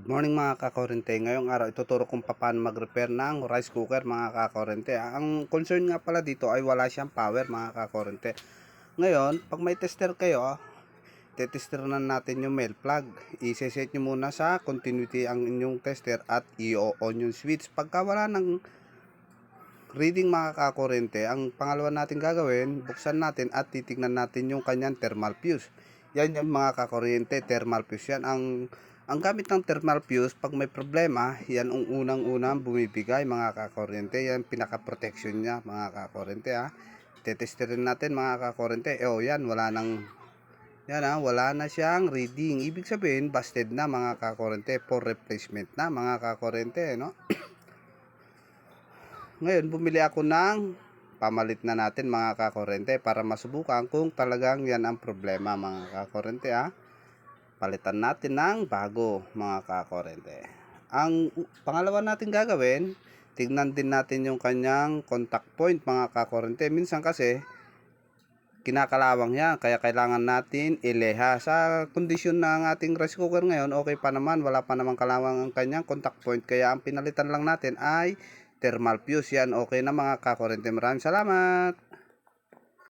Good morning mga kakorente. Ngayong araw ituturo kung paano mag-repair ng rice cooker mga kakorente. Ang concern nga pala dito ay wala siyang power mga kakorente. Ngayon, pag may tester kayo, tetester na natin yung mail plug. I-set nyo muna sa continuity ang inyong tester at i-on yung switch. Pagka wala ng reading mga kakorente, ang pangalawa natin gagawin, buksan natin at titignan natin yung kanyang thermal fuse. Yan yung mga kakuryente, thermal fuse yan. Ang ang gamit ng thermal fuse, pag may problema, yan ang unang-unang bumibigay mga kakuryente. Yan pinaka-protection niya mga kakuryente ha. Tetesterin natin mga kakuryente. Eh, oh, yan, wala nang yan ha, wala na siyang reading. Ibig sabihin, busted na mga kakuryente for replacement na mga kakuryente, no? Ngayon, bumili ako ng pamalit na natin mga kakorente para masubukan kung talagang yan ang problema mga kakorente ha. Palitan natin ng bago mga kakorente. Ang pangalawa natin gagawin, tignan din natin yung kanyang contact point mga kakorente. Minsan kasi, kinakalawang yan kaya kailangan natin ileha. Sa kondisyon ng ating rice cooker ngayon okay pa naman wala pa namang kalawang ang kanyang contact point. Kaya ang pinalitan lang natin ay thermal fuse. Yan okay na mga kakorente. Maraming salamat